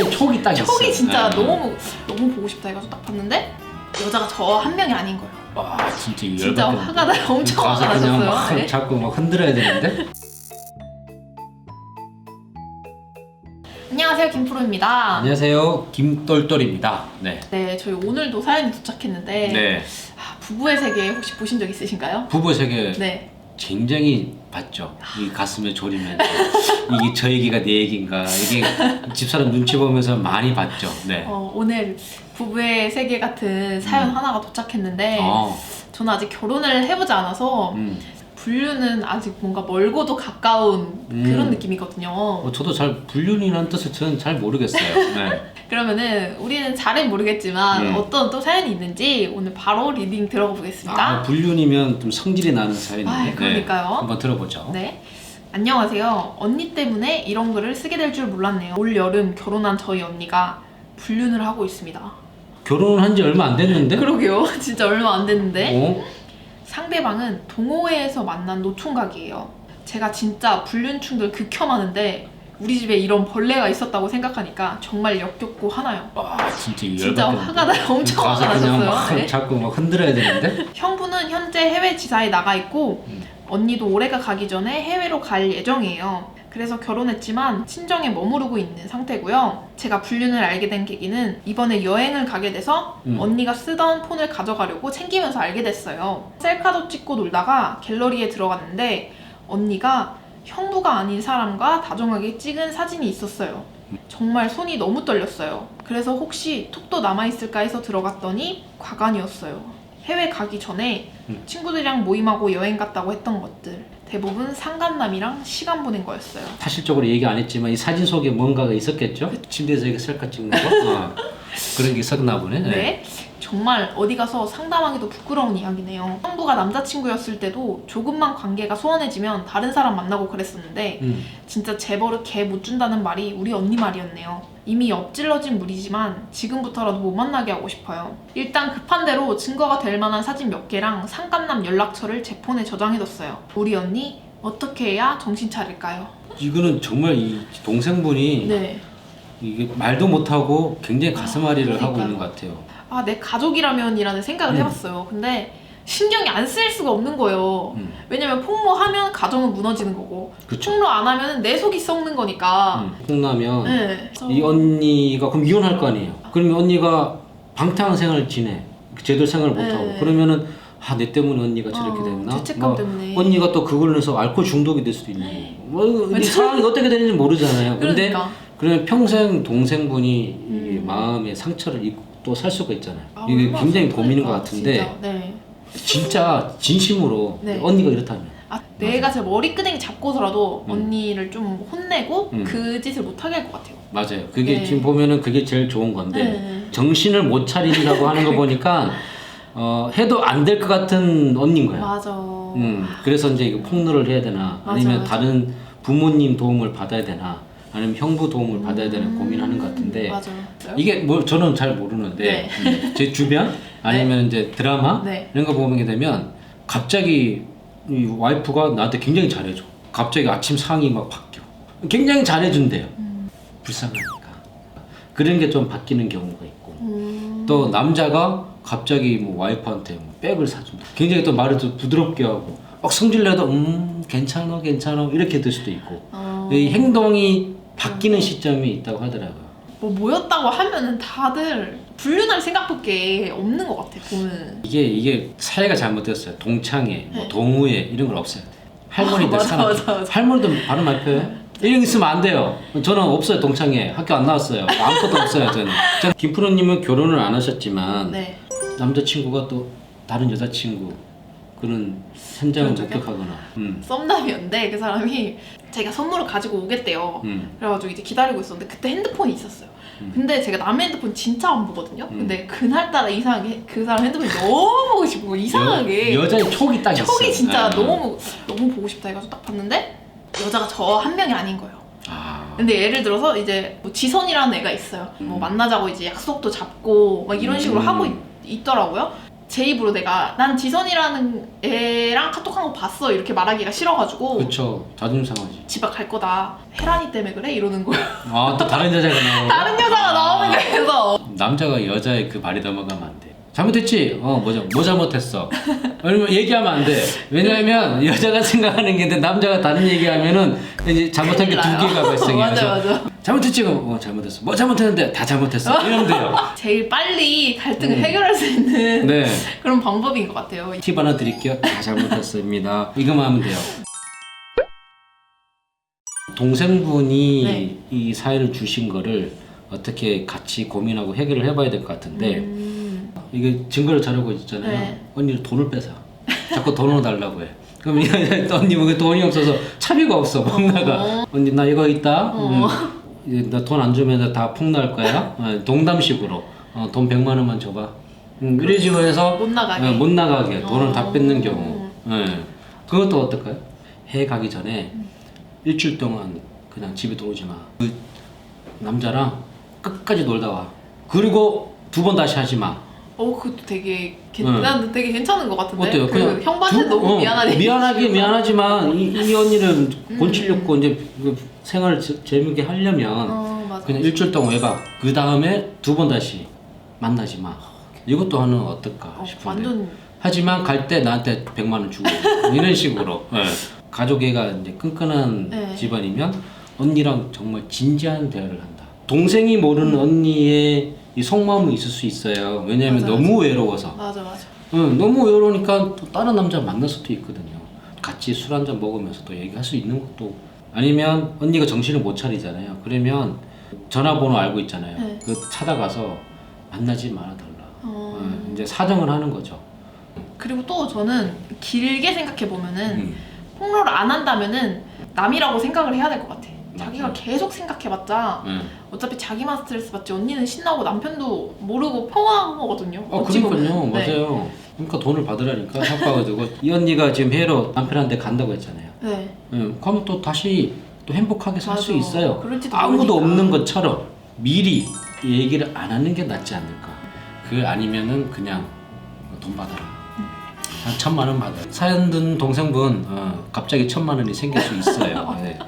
촉이 딱이었어요. 촉이 진짜 네. 너무 너무 보고 싶다 해가지고 딱 봤는데 여자가 저 한 명이 아닌 거예요. 와 진짜 이 진짜 열받게 화가 나 엄청 가서 화가 그냥 막 나셨어요. 네. 자꾸 막 흔들어야 되는데 안녕하세요 김프로입니다. 안녕하세요 김똘똘입니다. 네. 네, 저희 오늘도 사연이 도착했는데 네. 아, 부부의 세계 혹시 보신 적 있으신가요? 부부 세계 네. 굉장히 봤죠. 이 가슴에 졸이면서 이게 저 얘기가 내 얘기인가 이게 집사람 눈치 보면서 많이 봤죠. 네. 어, 오늘 부부의 세계 같은 사연 음. 하나가 도착했는데 어, 저는 아직 결혼을 해보지 않아서 음. 분류는 아직 뭔가 멀고도 가까운 음. 그런 느낌이거든요. 어, 저도 잘 불륜이라는 뜻을 저는 잘 모르겠어요. 네. 그러면은 우리는 잘은 모르겠지만 음. 어떤 또 사연이 있는지 오늘 바로 리딩 들어가 보겠습니다. 아, 불륜이면 좀 성질이 나는 사연인데. 아, 그러니까요. 네. 한번 들어보죠. 네. 안녕하세요. 언니 때문에 이런 글을 쓰게 될 줄 몰랐네요. 올 여름 결혼한 저희 언니가 불륜을 하고 있습니다. 결혼을 한지 얼마 안 됐는데? 그러게요. 진짜 얼마 안 됐는데 어? 상대방은 동호회에서 만난 노총각이에요. 제가 진짜 불륜충들 극혐하는데 우리 집에 이런 벌레가 있었다고 생각하니까 정말 역겹고 하나요. 와 진짜 이 진짜 화가 나 엄청 가서 화가 그냥 막 나셨어요. 네. 자꾸 막 흔들어야 되는데? 형부는 현재 해외 지사에 나가 있고 음. 언니도 올해가 가기 전에 해외로 갈 예정이에요. 그래서 결혼했지만 친정에 머무르고 있는 상태고요. 제가 불륜을 알게 된 계기는 이번에 여행을 가게 돼서 음. 언니가 쓰던 폰을 가져가려고 챙기면서 알게 됐어요. 셀카도 찍고 놀다가 갤러리에 들어갔는데 언니가 형부가 아닌 사람과 다정하게 찍은 사진이 있었어요. 정말 손이 너무 떨렸어요. 그래서 혹시 톡도 남아있을까 해서 들어갔더니 과간이었어요. 해외 가기 전에 음. 친구들이랑 모임하고 여행 갔다고 했던 것들. 대부분 상간남이랑 시간 보낸 거였어요. 사실적으로 얘기 안 했지만 이 사진 속에 뭔가가 있었겠죠? 침대에서 이렇게 셀카 찍는 거? 어. 그런 게 있었나 보네. 네. 정말 어디 가서 상담하기도 부끄러운 이야기네요. 형부가 남자친구였을 때도 조금만 관계가 소원해지면 다른 사람 만나고 그랬었는데 음. 진짜 재벌을 개 못 준다는 말이 우리 언니 말이었네요. 이미 엎질러진 물이지만 지금부터라도 못 만나게 하고 싶어요. 일단 급한 대로 증거가 될 만한 사진 몇 개랑 상간남 연락처를 제 폰에 저장해뒀어요. 우리 언니 어떻게 해야 정신 차릴까요? 이거는 정말 이 동생분이 네. 이게 말도 못하고 굉장히 가슴앓이를 하고 그러니까요. 있는 것 같아요. 아, 내 가족이라면이라는 생각을 음. 해봤어요. 근데 신경이 안 쓰일 수가 없는 거예요. 음. 왜냐면 폭로하면 가정은 무너지는 거고 그렇죠. 폭로 안 하면 내 속이 썩는 거니까. 음. 혼나면 네. 이 언니가 그럼 이혼할 거 아니에요. 그러면 언니가 방탕한 생활을 지내. 제대로 생활을 못 하고 네. 그러면은 아 내 때문에 언니가 저렇게 어, 됐나? 죄책감 뭐 때문에. 언니가 또 그걸로 해서 알코올 중독이 될 수도 있는 거고. 뭐. 상황이 어떻게 되는지 모르잖아요. 근데 그러니까. 그러면 평생 동생분이 이 음. 마음에 상처를 입고 또 살 수가 있잖아요. 아, 이게 얼마나 굉장히 슬플까, 고민인 것 같은데 진짜. 네. 진짜 진심으로 네. 언니가 이렇다면 아, 내가 제 머리끄댕이 잡고서라도 음. 언니를 좀 혼내고 음. 그 짓을 못하게 할 것 같아요. 맞아요. 그게 네. 지금 보면은 그게 제일 좋은 건데 네. 정신을 못 차린다고 하는 거 보니까 어, 해도 안 될 것 같은 언니인 거야. 맞아. 음, 그래서 이제 이거 폭로를 해야 되나 맞아, 아니면 맞아. 다른 부모님 도움을 받아야 되나 아니면 형부 도움을 받아야 되나 고민하는 것 같은데 음, 맞아. 이게 뭐 저는 잘 모르는데 네. 음, 제 주변 아니면 이제 드라마 네. 이런 거 보게 되면 갑자기 이 와이프가 나한테 굉장히 잘해줘. 갑자기 아침 상이 막 바뀌어. 굉장히 잘해준대요. 음. 불쌍하니까. 그런 게 좀 바뀌는 경우가 있고. 음. 또 남자가 갑자기 뭐 와이프한테 뭐 백을 사준다. 굉장히 또 말을 또 부드럽게 하고 막 성질내도 음 괜찮아 괜찮아 이렇게 될 수도 있고 어, 이 행동이 바뀌는 시점이 있다고 하더라고요. 뭐 모였다고 하면은 다들 불륜할 생각밖에 없는 것 같아 보면. 이게 이게 사회가 잘못됐어요. 동창회, 뭐 네. 동우회 이런 걸 없어요. 할머니들 아, 맞아, 사는 맞아, 맞아. 할머니들 바로 말표요. 이런 게 있으면 안 돼요. 저는 없어요 동창회 학교 안 나왔어요. 아무것도 없어요 저는. 저는 김프로님은 결혼을 안 하셨지만 네. 남자친구가 또 다른 여자친구 그런 현장을 그런? 목격하거나. 음. 썸남이었는데 그 사람이 제가 선물을 가지고 오겠대요. 음. 그래가지고 이제 기다리고 있었는데 그때 핸드폰이 있었어요. 음. 근데 제가 남의 핸드폰 진짜 안 보거든요. 음. 근데 그날따라 이상하게 그 사람 핸드폰이 너무 보고 싶고 이상하게 여, 여자의 촉이 딱 있어. 촉이 진짜 아. 너무 너무 보고 싶다 해가지고 딱 봤는데 여자가 저 한 명이 아닌 거예요. 아. 근데 예를 들어서 이제 뭐 지선이라는 애가 있어요. 뭐 음. 만나자고 이제 약속도 잡고 막 이런 식으로 음. 하고 있, 있더라고요. 제 입으로 내가 난 지선이라는 애랑 카톡한 거 봤어 이렇게 말하기가 싫어가지고 그쵸 자존심 상하지 집에 갈 거다 혜란이 때문에 그래 이러는 거야 아 또 다른 여자가 나오고 다른 여자가 나오는 게 그래서 남자가 여자의 그 발이 넘어가면 안돼 잘못했지? 어, 뭐, 잘- 뭐 잘못했어? 아니면 얘기하면 안 돼. 왜냐하면 여자가 생각하는 게 있는데 남자가 다른 얘기하면은 이제 잘못한 게 두. 개가 발생해. 맞아, 그래서 맞아. 잘못했지? 어, 잘못했어. 뭐 잘못했는데 다 잘못했어. 이러면 돼요. 제일 빨리 갈등을 음. 해결할 수 있는 네. 그런 방법인 것 같아요. 팁 하나 드릴게요. 다 잘못했습니다. 이거만 하면 돼요. 동생분이 네. 이 사연을 주신 거를 어떻게 같이 고민하고 해결을 해봐야 될 것 같은데 음, 이게 증거를 자료고 있잖아요. 네. 언니를 돈을 뺏어. 자꾸 돈을 달라고 해. 그럼 이 언니 뭐 돈이 없어서 차비가 없어 못 나가. 언니 나 이거 있다. 어. 나돈안 주면 다 폭날 거야. 어, 농담식으로 어, 돈 100만 원만 줘봐. 음, 이런 식으로 해서 못 나가게. 어, 못 나가게 돈을 다 어. 뺏는 경우. 예. 그것도 어떨까요? 해 가기 전에 일주일 동안 그냥 집에 들어오지 마. 그 남자랑 끝까지 놀다 와. 그리고 두 번 다시 하지 마. 어 그것도 되게 괜, 네. 난 되게 괜찮은 것 같은데. 어때요? 그 형한테 두- 너무 어, 미안하네. 미안하게 미안하지만 이, 이 언니는 음. 곤치렸고 이제 그 생활을 재- 재밌게 하려면 어 맞아. 그냥 일주일 동안 해봐. 그 다음에 두 번 다시 만나지 마. 이것도 하는 건 어떨까 어, 싶은데. 완전 하지만 갈 때 나한테 100만 원 주고 이런 식으로 예. 가족애가 이제 끈끈한 네. 집안이면 언니랑 정말 진지한 대화를 한다. 동생이 모르는 언니의 이 속마음이 있을 수 있어요. 왜냐하면 맞아, 너무 외로워서. 맞아 맞아. 응, 너무 외로우니까 또 다른 남자 만날 수도 있거든요. 같이 술 한 잔 먹으면서 또 얘기할 수 있는 것도 아니면 언니가 정신을 못 차리잖아요. 그러면 전화번호 알고 있잖아요. 네. 그 찾아가서 만나지 말아달라. 어, 응, 이제 사정을 하는 거죠. 그리고 또 저는 길게 생각해 보면은 음. 폭로를 안 한다면은 남이라고 생각을 해야 될 것 같아. 자기가. 계속 생각해봤자 응. 어차피 자기만 스트레스 받지 언니는 신나고 남편도 모르고 평화한 거거든요. 어, 어찌 그러니까요. 네. 맞아요. 그러니까 돈을 받으라니까 삭봐가지고 이 언니가 지금 해로 남편한테 간다고 했잖아요. 네. 응, 그러면 또 다시 또 행복하게 살 수 맞아. 있어요. 그럴지도 아무도 모르니까. 없는 것처럼 미리 얘기를 안 하는 게 낫지 않을까. 그 아니면은 그냥 돈 받아라. 한 천만 원 받아. 사연 든 동생분 어, 갑자기 천만 원이 생길 수 있어요. 네.